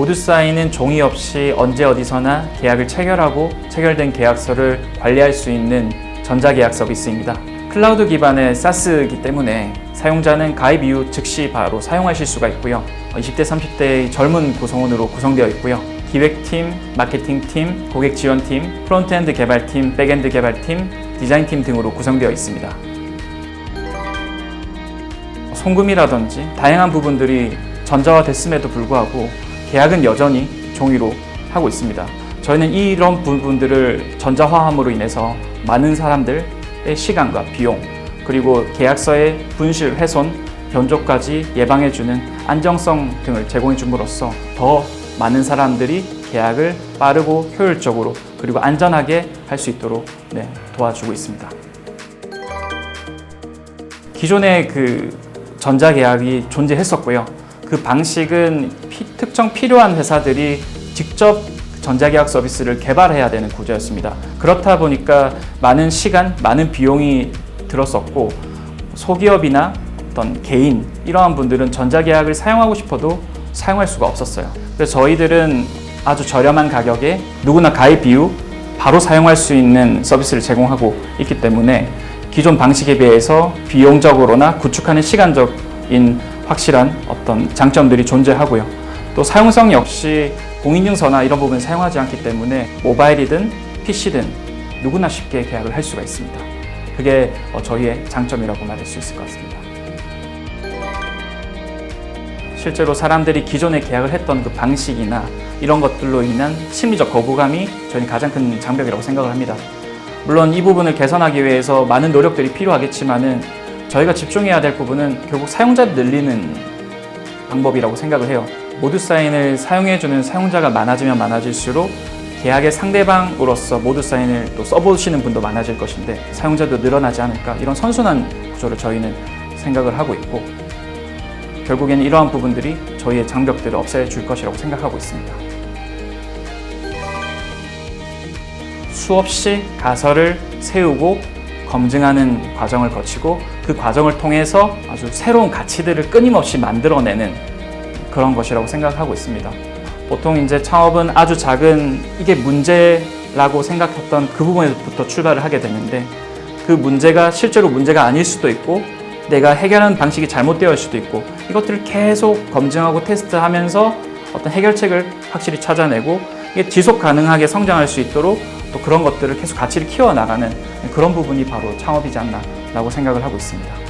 모두 사인은 종이 없이 언제 어디서나 계약을 체결하고 체결된 계약서를 관리할 수 있는 전자계약 서비스입니다. 클라우드 기반의 SaaS이기 때문에 사용자는 가입 이후 즉시 바로 사용하실 수가 있고요. 20대, 30대의 젊은 구성원으로 구성되어 있고요. 기획팀, 마케팅팀, 고객 지원팀, 프론트엔드 개발팀, 백엔드 개발팀, 디자인팀 등으로 구성되어 있습니다. 송금이라든지 다양한 부분들이 전자화됐음에도 불구하고 계약은 여전히 종이로 하고 있습니다. 저희는 이런 부분들을 전자화함으로 인해서 많은 사람들의 시간과 비용 그리고 계약서의 분실, 훼손, 변조까지 예방해주는 안정성 등을 제공해 줌으로써 더 많은 사람들이 계약을 빠르고 효율적으로 그리고 안전하게 할 수 있도록 네, 도와주고 있습니다. 기존의 그 전자계약이 존재했었고요. 그 방식은 피- 특정 필요한 회사들이 직접 전자계약 서비스를 개발해야 되는 구조였습니다. 그렇다 보니까 많은 시간, 많은 비용이 들었었고 소기업이나 어떤 개인 이러한 분들은 전자계약을 사용하고 싶어도 사용할 수가 없었어요. 그래서 저희들은 아주 저렴한 가격에 누구나 가입 이후 바로 사용할 수 있는 서비스를 제공하고 있기 때문에 기존 방식에 비해서 비용적으로나 구축하는 시간적인 확실한 어떤 장점들이 존재하고요. 또 사용성 역시 공인증서나 이런 부분 사용하지 않기 때문에 모바일이든 PC든 누구나 쉽게 계약을 할 수가 있습니다. 그게 어, 저희의 장점이라고 말할 수 있을 것 같습니다. 실제로 사람들이 기존에 계약을 했던 그 방식이나 이런 것들로 인한 심리적 거부감이 저희는 가장 큰 장벽이라고 생각을 합니다. 물론 이 부분을 개선하기 위해서 많은 노력들이 필요하겠지만은 저희가 집중해야 될 부분은 결국 사용자를 늘리는 방법이라고 생각을 해요. 모두 사인을 사용해주는 사용자가 많아지면 많아질수록 계약의 상대방으로서 모두 사인을 또 써보시는 분도 많아질 것인데 사용자도 늘어나지 않을까 이런 선순환 구조를 저희는 생각을 하고 있고 결국에는 이러한 부분들이 저희의 장벽들을 없애줄 것이라고 생각하고 있습니다. 수없이 가설을 세우고 검증하는 과정을 거치고 그 과정을 통해서 아주 새로운 가치들을 끊임없이 만들어내는 그런 것이라고 생각하고 있습니다. 보통 이제 창업은 아주 작은 이게 문제라고 생각했던 그 부분에서부터 출발을 하게 되는데 그 문제가 실제로 문제가 아닐 수도 있고 내가 해결하는 방식이 잘못되어 있을 수도 있고 이것들을 계속 검증하고 테스트하면서 어떤 해결책을 확실히 찾아내고 이게 지속 가능하게 성장할 수 있도록 또 그런 것들을 계속 가치를 키워 나가는 그런 부분이 바로 창업이지 않나 라고 생각을 하고 있습니다.